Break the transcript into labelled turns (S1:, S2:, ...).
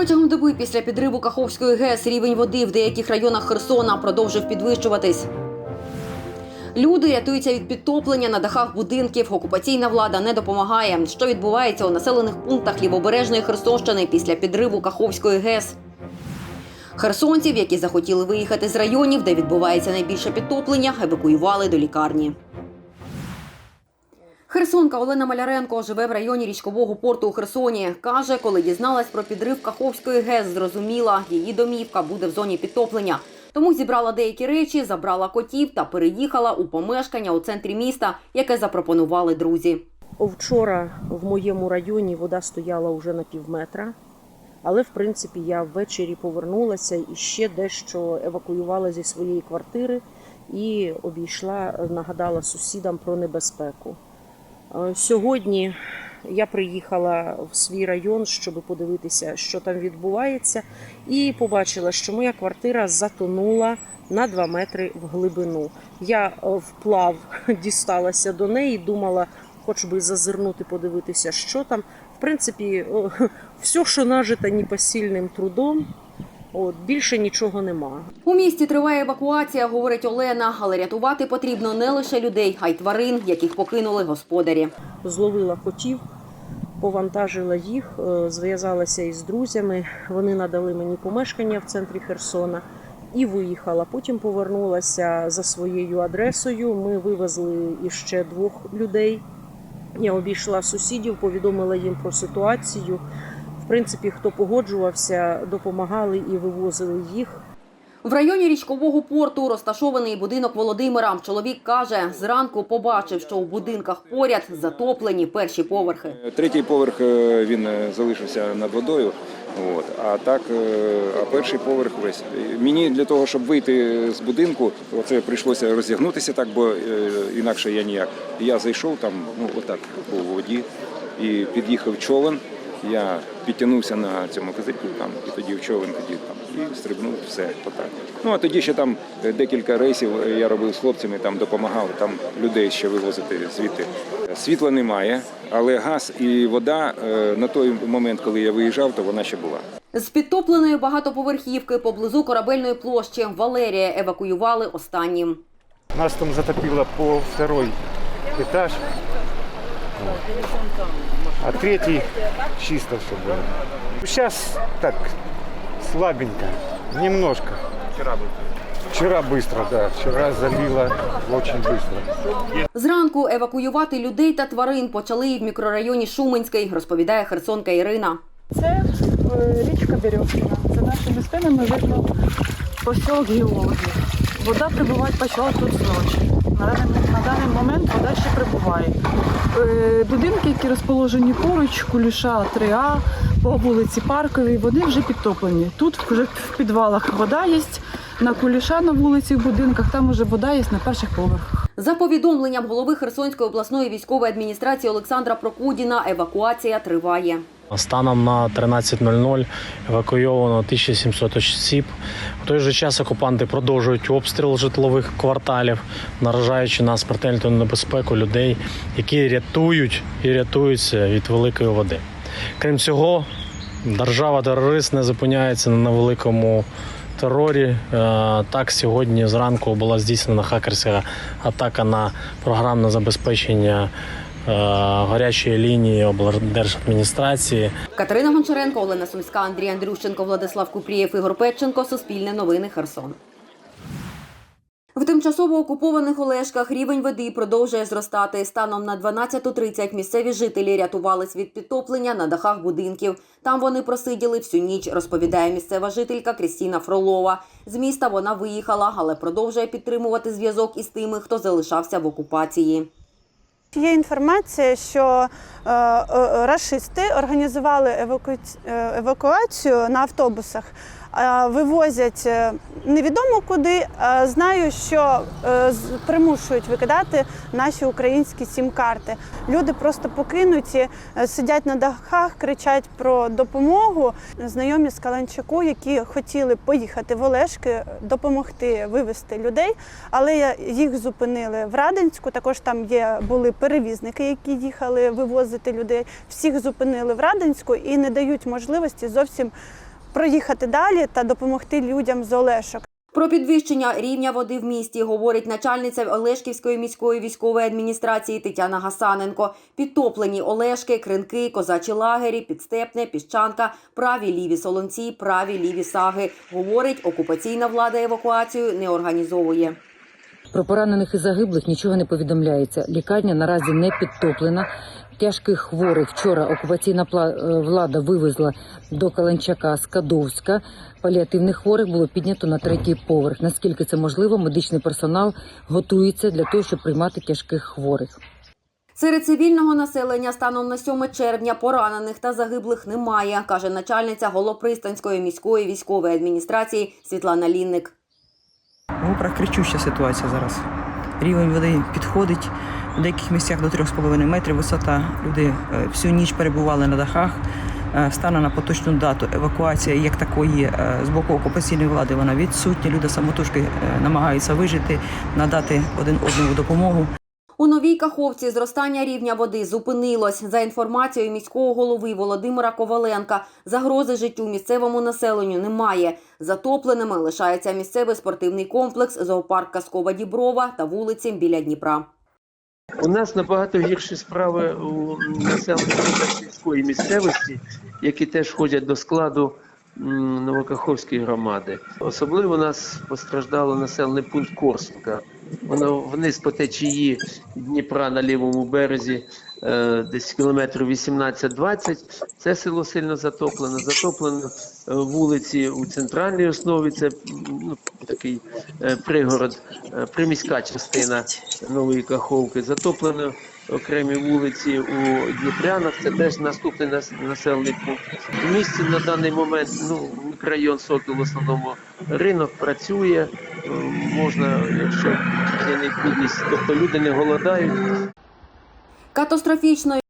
S1: Протягом доби після підриву Каховської ГЕС рівень води в деяких районах Херсона продовжив підвищуватись. Люди рятуються від підтоплення на дахах будинків. Окупаційна влада не допомагає. Що відбувається у населених пунктах лівобережної Херсонщини після підриву Каховської ГЕС? Херсонців, які захотіли виїхати з районів, де відбувається найбільше підтоплення, евакуювали до лікарні. Херсонка Олена Маляренко живе в районі річкового порту у Херсоні. Каже, коли дізналась про підрив Каховської ГЕС, зрозуміла, її домівка буде в зоні підтоплення. Тому зібрала деякі речі, забрала котів та переїхала у помешкання у центрі міста, яке запропонували друзі.
S2: Вчора в моєму районі вода стояла вже на пів метра, але в принципі я ввечері повернулася і ще дещо евакуювала зі своєї квартири і обійшла, нагадала сусідам про небезпеку. Е, Сьогодні я приїхала в свій район, щоб подивитися, що там відбувається, і побачила, що моя квартира затонула на 2 метри в глибину. Я е, вплав дісталася до неї, думала, хоч би зазирнути, подивитися, що там. В принципі, все, що нажито непосильним трудом, от, більше нічого нема.
S1: У місті триває евакуація, говорить Олена, але рятувати потрібно не лише людей, а й тварин, яких покинули господарі.
S2: Зловила котів, повантажила їх, е, зв'язалася із друзями. Вони надали мені помешкання в центрі Херсона і виїхала. Потім повернулася за своєю адресою. Ми вивезли іще двох людей. Я обійшла сусідів, повідомила їм про ситуацію. Принципі, хто погоджувався, допомагали і вивозили їх.
S1: В районі річкового порту розташований будинок Володимира. Чоловік каже, зранку побачив, що у будинках поряд затоплені перші поверхи.
S3: Третій поверх е, він е, залишився над водою. От. А так, е, а перший поверх весь. Мені для того, щоб вийти з будинку, оце прийшлося розігнутися так, бо е, інакше я ніяк. Я зайшов там, ну отак по воді, і під'їхав човен. Я підтягнувся на цьому козирку там, і тоді в човен тоді там і стрибнув все отак. Ну а тоді ще там е, декілька рейсів е, я робив з хлопцями, там допомагав там людей ще вивозити звідти. Світла немає, але газ і вода е, на той момент, коли я виїжджав, то вона ще була.
S1: З підтопленої багатоповерхівки поблизу корабельної площі Валерія евакуювали останнім.
S4: Нас там затопило по второй этаж. А третий чисто все было. Сейчас так, слабенько, немножко. Вчера быстро. Вчера быстро, да. Вчера залило очень быстро.
S1: Зранку евакуювати людей та тварин почали і в мікрорайоні Шуменський, розповідає Херсонка Ірина.
S5: Це е, річка Березкіна. За нашими спинами видно посілок геологів. Вода прибувати почала тут зночі. На даний, на даний момент вода ще прибуває. Е, Будинки, які розположені поруч, Куліша 3А, по вулиці Парковій, вони вже підтоплені. Тут вже в підвалах вода є, на Куліша на вулиці в будинках, там вже вода є на перших поверхах.
S1: За повідомленням голови Херсонської обласної військової адміністрації Олександра Прокудіна, евакуація триває.
S6: Станом на 13.00 евакуйовано 1700 осіб. В той же час окупанти продовжують обстріл житлових кварталів, наражаючи на смертельну небезпеку людей, які рятують і рятуються від великої води. Крім цього, держава-терорист не зупиняється на невеликому терорі. Е, Так, сьогодні зранку була здійснена хакерська атака на програмне забезпечення гарячої лінії облдержадміністрації.
S1: Катерина Гончаренко, Олена Сумська, Андрій Андрющенко, Владислав Купрієв, Ігор Петченко. Суспільне новини Херсон. В тимчасово окупованих Олешках рівень води продовжує зростати. Станом на 12.30 місцеві жителі рятувались від підтоплення на дахах будинків. Там вони просиділи всю ніч, розповідає місцева жителька Крістіна Фролова. З міста вона виїхала, але продовжує підтримувати зв'язок із тими, хто залишався в окупації.
S7: Є інформація, що е, е, рашисти організували е, евакуацію на автобусах, вивозять е, невідомо куди. Е, Знаю, що е, примушують викидати наші українські сім-карти. Люди просто покинуті, е, сидять на дахах, кричать про допомогу. Знайомі з Каланчаку, які хотіли поїхати в Олешки, допомогти вивезти людей, але їх зупинили в Радинську. Також там є були перевізники, які їхали вивозити людей. Всіх зупинили в Радинську і не дають можливості зовсім проїхати далі та допомогти людям з Олешок.
S1: Про підвищення рівня води в місті говорить начальниця Олешківської міської військової адміністрації Тетяна Гасаненко. Підтоплені Олешки, Кринки, Козачі лагері, Підстепне, Піщанка, праві ліві солонці, праві ліві саги. Говорить, окупаційна влада евакуацію не організовує.
S8: Про поранених і загиблих нічого не повідомляється. Лікарня наразі не підтоплена. Тяжких хворих вчора окупаційна е, влада вивезла до Каланчака з Кадовська. Паліативних хворих було піднято на третій поверх. Наскільки це можливо, медичний персонал готується для того, щоб приймати тяжких хворих.
S1: Серед цивільного населення станом на 7 червня поранених та загиблих немає, каже начальниця Голопристанської міської військової адміністрації Світлана Лінник.
S9: Гопрах кричуща ситуація зараз. Рівень води підходить в деяких місцях до 3,5 метрів висота. Люди е, всю ніч перебували на дахах. Стане Станом на поточну дату евакуація як такої е, з боку окупаційної влади вона відсутня. Люди самотужки е, намагаються вижити, надати один одному допомогу.
S1: У новій Каховці зростання рівня води зупинилось. За інформацією міського голови Володимира Коваленка, загрози життю місцевому населенню немає. Затопленими лишається місцевий спортивний комплекс, зоопарк Казкова Діброва та вулиці біля Дніпра.
S10: У нас набагато гірші справи у населених пунктах сільської місцевості, які теж входять до складу Новокаховської громади. Особливо у нас постраждало населений пункт Корсунка. Воно вниз по течії Дніпра на лівому березі, е, десь кілометрів 18-20. Це село сильно затоплено. Затоплено е, вулиці у центральній основі. Це ну, такий е, пригород, приміська частина Нової Каховки. Затоплено окремі вулиці у Дніпрянах. Це теж наступний нас- населений пункт. В місті на даний момент ну, мікрорайон Сокіл в основному ринок працює. е, Можна, якщо є необхідність, тобто люди не голодають.
S1: Катастрофічною